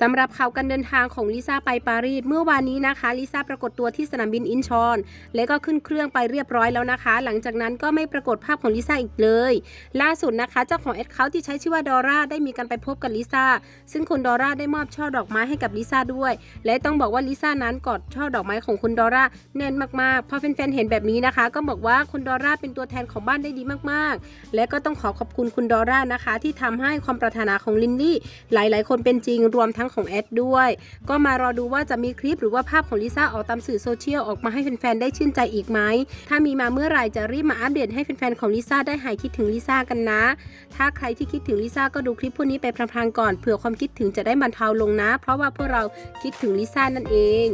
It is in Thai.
สำหรับข่าวการเดินทางของลิซ่าไปปารีสเมื่อวานนี้นะคะลิซ่าปรากฏตัวที่สนามบินอินชอน และก็ขึ้นเครื่องไปเรียบร้อยแล้วนะคะ หลังจากนั้นก็ไม่ปรากฏภาพของลิซ่าอีกเลย ล่าสุดนะคะเจ้าของแอคเคาท์ที่ใช้ชื่อว่าดอร่าได้มีการไปพบกับลิซ่าซึ่งคุณดอร่าได้มอบช่อดอกไม้ให้กับลิซ่าด้วย และต้องบอกว่าลิซ่านั้นกอดช่อดอกไม้ของคุณดอร่าแน่นมากๆพอแฟนๆเห็นแบบนี้นะคะ ก็บอกว่าคุณดอร่าเป็นตัวแทนของบ้านได้ดีมากๆ และก็ต้องขอขอบคุณคุณดอร่านะคะ ที่ทำให้ความปรารถนาของลินลี่หลาย ๆ คนเป็นจริงรวมททั้งของแอดด้วย ก็มารอดูว่าจะมีคลิปหรือว่าภาพของลิซ่าออกตามสื่อโซเชียลออกมาให้แฟนๆได้ชื่นใจอีกไหม ถ้ามีมาเมื่อไหร่จะรีบมาอัปเดตให้แฟนๆของลิซ่าได้หายคิดถึงลิซ่ากันนะ ถ้าใครที่คิดถึงลิซ่าก็ดูคลิปพวกนี้ไปพลางๆก่อนเผื่อความคิดถึงจะได้บรรเทาลงนะ เพราะว่าพวกเราคิดถึงลิซ่านั่นเอง